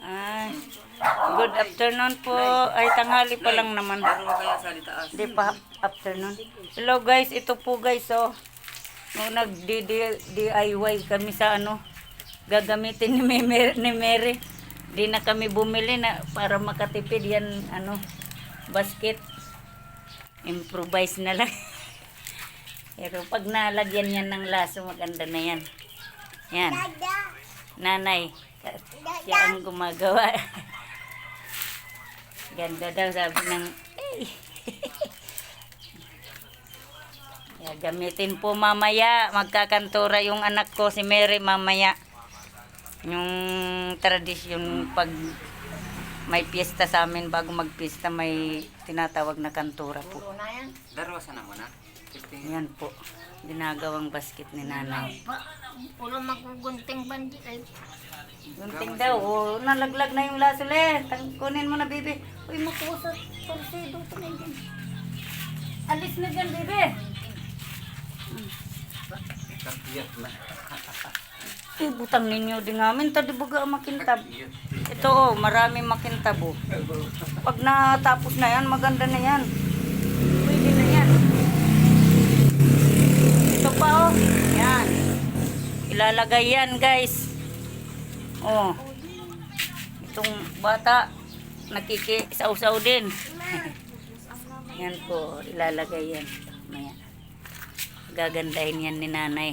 Ay, good afternoon po. Ay, tanghali pa lang naman. Di pa afternoon. Hello guys, ito po guys oh. Nag-DIY kami sa ano, gagamitin ni Mary, ni Mary. Di na kami bumili na para makatipid yan ano, basket. Improvise na lang. Pero pag nalagyan yan ng laso, maganda na yan. Yan. Nanay, siya ang gumagawa. Ganda daw sabi ng. Yeah, gamitin po mamaya. Magkakantura yung anak ko, si Mary, mamaya. Yung tradisyon pag may piyesta sa amin, bago magpista, may tinatawag na kantura po. Darawasan na mo na. Yan po. Ginagawang basket ni nanay. Puro magugunting bandi ay Gunting daw. O, nalaglag na yung laso le. Kunin mo na, bibi. Uy, makuha sa torsido. Alis na dyan, bibi. Kapiyat na. Eh, butang ninyo din namin. Tadi baga makintab. Ito oh, marami makintab oh. Pag natapos na yan, maganda na yan. Pwede na yan. Ito pa oh. Yan. Ilalagay yan guys. Oh. Itong bata, nakikisausaw din. yan po, ilalagay yan. Gagandahin yan ni nanay.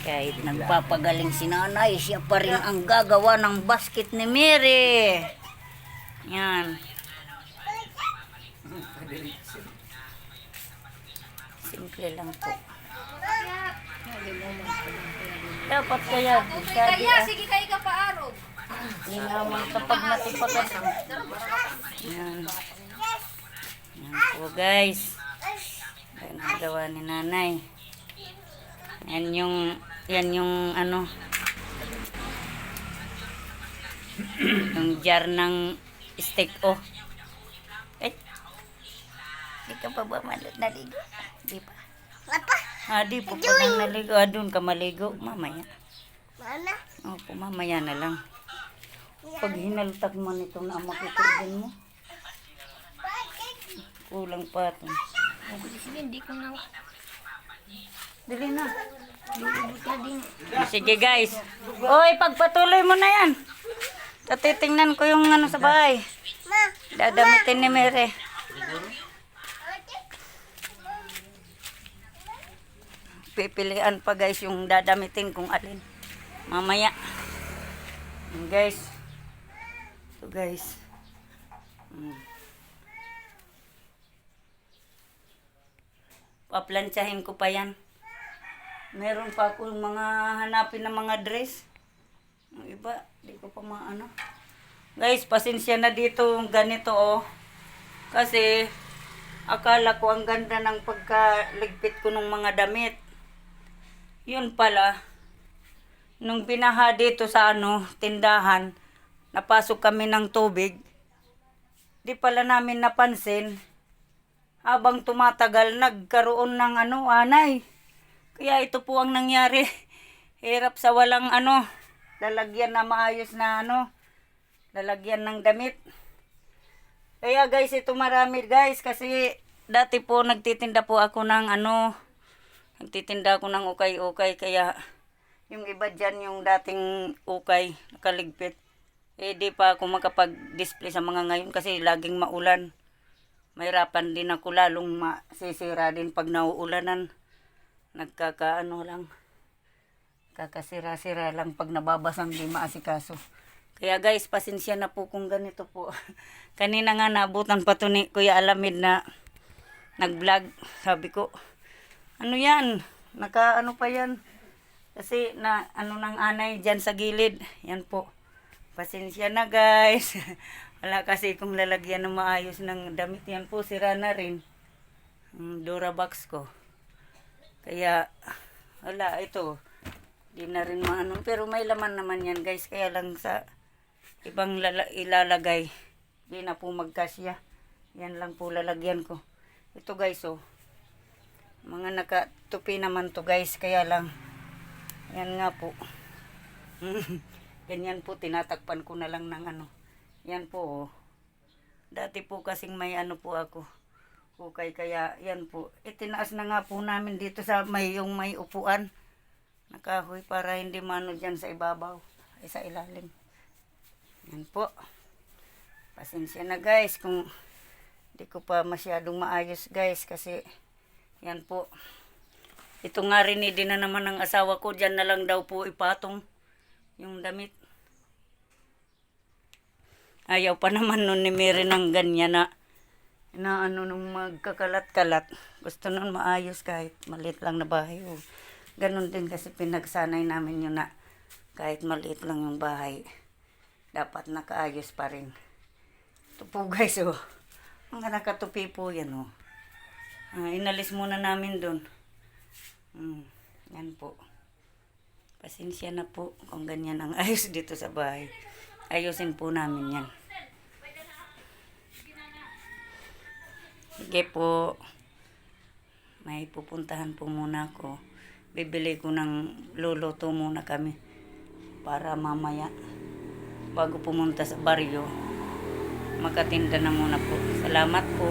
Kahit nagpapagaling si nanay, siya pa rin ang gagawa ng basket ni Mary. Yan. Simple lang po. Dapat kaya, sabi ah, sige kayo ka paaro. hindi naman kapag natipagan. Yan. Yan po guys. Yan ang gawa ni nanay. Yan yung, yan yung ano, yung jar ng steak oh. Di ka pa ba naligo? Di pa. Apa? Ah, di po pa lang naligo. Ah, doon ka maligo. Mamaya. Mana? Opo, mamaya na lang. Pag hinaltak mo nito na makikirgin mo, kulang pa ito. Sige, hindi ko na. Dali na. Sige guys. Oy, pagpatuloy mo na yan. Tatitingnan ko yung ano sa bahay. Dadamitin ni Mere. Pipilian pa guys yung dadamitin kung alin. Mamaya. Yan, guys. So guys. Mm. Paplantsahin ko pa yan. Meron pa akong mga hanapin na mga dress. Yung iba, di ko pa maano. Guys, pasensya na dito ganito oh. Kasi akala ko ang ganda ng pagkaligpit ko ng mga damit. Yun pala, nung binaha dito sa ano, tindahan, napasok kami ng tubig. Di pala namin napansin. Habang tumatagal, nagkaroon ng ano, anay. Kaya ito po ang nangyari. Hirap sa walang ano, lalagyan na maayos na ano, lalagyan ng damit. Kaya guys, ito marami guys kasi dati po nagtitinda po ako ng ano, nagtitinda ako ng ukay-ukay kaya yung iba dyan yung dating ukay, nakaligpit. Eh di pa ako makapag-display sa mga ngayon kasi laging maulan. Mahirapan din ako lalong masisira din pag nauulanan. Nagkakaano lang. Kakasira-sira lang pag nababasang di maasikaso. Kaya guys, pasensya na po kung ganito po. Kanina nga naabutan pa to ni Kuya Alamid na nag-vlog. Sabi ko, ano yan? Naka ano pa yan? Kasi na ano ng anay dyan sa gilid. Yan po. Pasensya na guys. Wala kasi kung lalagyan ng maayos ng damit. Yan po, sira na rin. Ang Durabox ko. Kaya, wala, ito. Di na rin maano. Pero may laman naman yan guys. Kaya lang sa ibang lala- ilalagay. Di na po magkasya. Yan lang po lalagyan ko. Ito guys oh. Mga nakatupi naman to guys. Kaya lang Yan nga po. Ganyan po, tinatakpan ko na lang ng ano. Yan po, oh. Dati po kasing may ano po ako. Hukay kaya, yan po. Itinaas na nga po namin dito sa may yung may upuan. Nakahoy para hindi mano dyan sa ibabaw. Ay, sa ilalim. Yan po. Pasensya na guys kung di ko pa masyadong maayos guys kasi yan po. Ito nga rin din na naman ng asawa ko. Diyan na lang daw po ipatong yung damit. Ayaw pa naman nun ni Mary ng ganyan na na ano nung magkakalat-kalat. Gusto nun maayos kahit maliit lang na bahay. Oh. Ganon din kasi pinagsanay namin yun na kahit maliit lang yung bahay, dapat nakaayos pa rin. Ito po guys, oh. Mga nakatupi po yan, oh. Ah, inalis muna namin dun. Mm, yan po. Pasensya na po kung ganyan ang ayos dito sa bahay. Ayusin po namin yan. Sige po. May pupuntahan po muna ako. Bibili ko ng luluto muna kami. Para mamaya, bago pumunta sa baryo, makatinda na muna po. Salamat po.